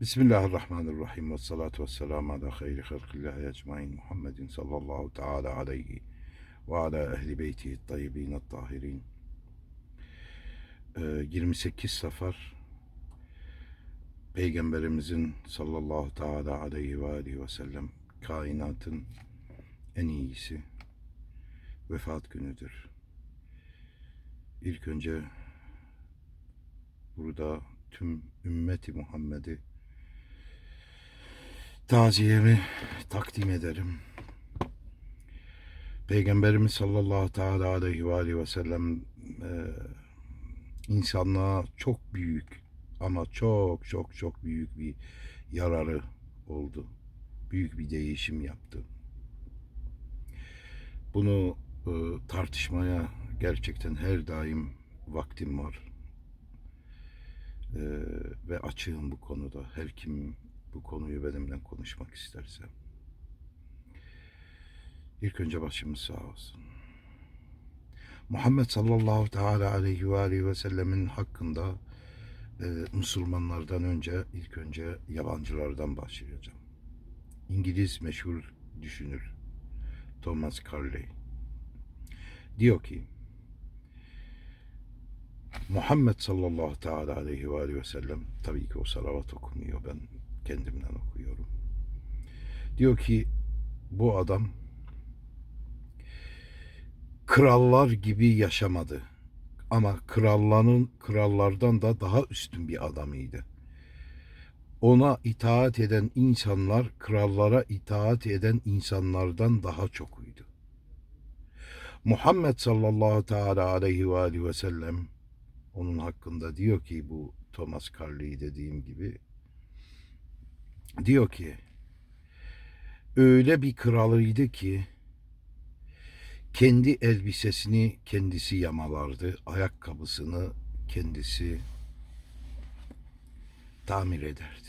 Bismillahirrahmanirrahim ve salatu ve selamu ala hayri halkillahi ecmain Muhammedin sallallahu teala aleyhi ve ala ehli beytihi tayyibin tahirin. Ee, 28 Safar Peygamberimizin sallallahu teala aleyhi ve aleyhi ve sellem kainatın en iyisi vefat günüdür. İlk önce burada tüm ümmeti Muhammed'i taziyemi takdim ederim. Peygamberimiz sallallahu teala aleyhi ve aleyhi ve sellem e, insanlığa çok büyük ama çok çok çok büyük bir yararı oldu. Büyük bir değişim yaptı. Bunu e, tartışmaya gerçekten her daim vaktim var. E, ve açığım bu konuda. Her kim bu konuyu benimle konuşmak isterse. İlk önce başımız sağ olsun. Muhammed sallallahu teala aleyhi ve aleyhi ve sellemin hakkında e, Müslümanlardan önce ilk önce yabancılardan başlayacağım. İngiliz meşhur düşünür Thomas Carlyle diyor ki Muhammed sallallahu teala aleyhi ve aleyhi ve sellem tabii ki o salavat okumuyor ben kendimden okuyorum. Diyor ki bu adam krallar gibi yaşamadı. Ama kralların krallardan da daha üstün bir adamıydı. Ona itaat eden insanlar krallara itaat eden insanlardan daha çokuydu. Muhammed sallallahu teala aleyhi ve aleyhi ve sellem onun hakkında diyor ki bu Thomas Carlyle dediğim gibi diyor ki öyle bir kralıydı ki kendi elbisesini kendisi yamalardı, ayakkabısını kendisi tamir ederdi.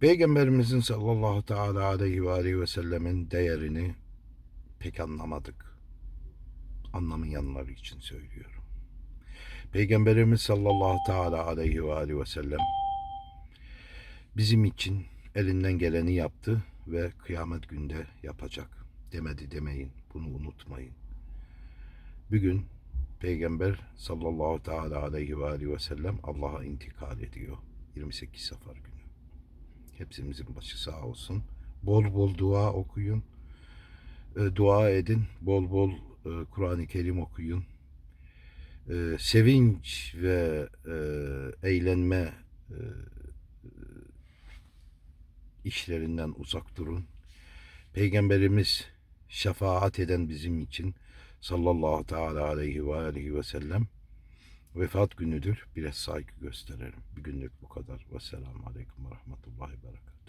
Peygamberimizin sallallahu teala aleyhi ve aleyhi ve sellemin değerini pek anlamadık. Anlamayanlar için söylüyorum. Peygamberimiz sallallahu teala aleyhi ve aleyhi ve sellem bizim için elinden geleni yaptı ve kıyamet günde yapacak. Demedi demeyin. Bunu unutmayın. Bugün Peygamber sallallahu teala aleyhi ve aleyhi ve sellem Allah'a intikal ediyor. 28 Safar günü. Hepsimizin başı sağ olsun. Bol bol dua okuyun. E, dua edin. Bol bol e, Kur'an-ı Kerim okuyun. E, sevinç ve e, eğlenme e, işlerinden uzak durun. Peygamberimiz şefaat eden bizim için sallallahu teala aleyhi ve aleyhi ve sellem vefat günüdür. Biraz saygı gösterelim. Bir günlük bu kadar. Vesselamu aleyküm ve rahmetullahi ve berekatuhu.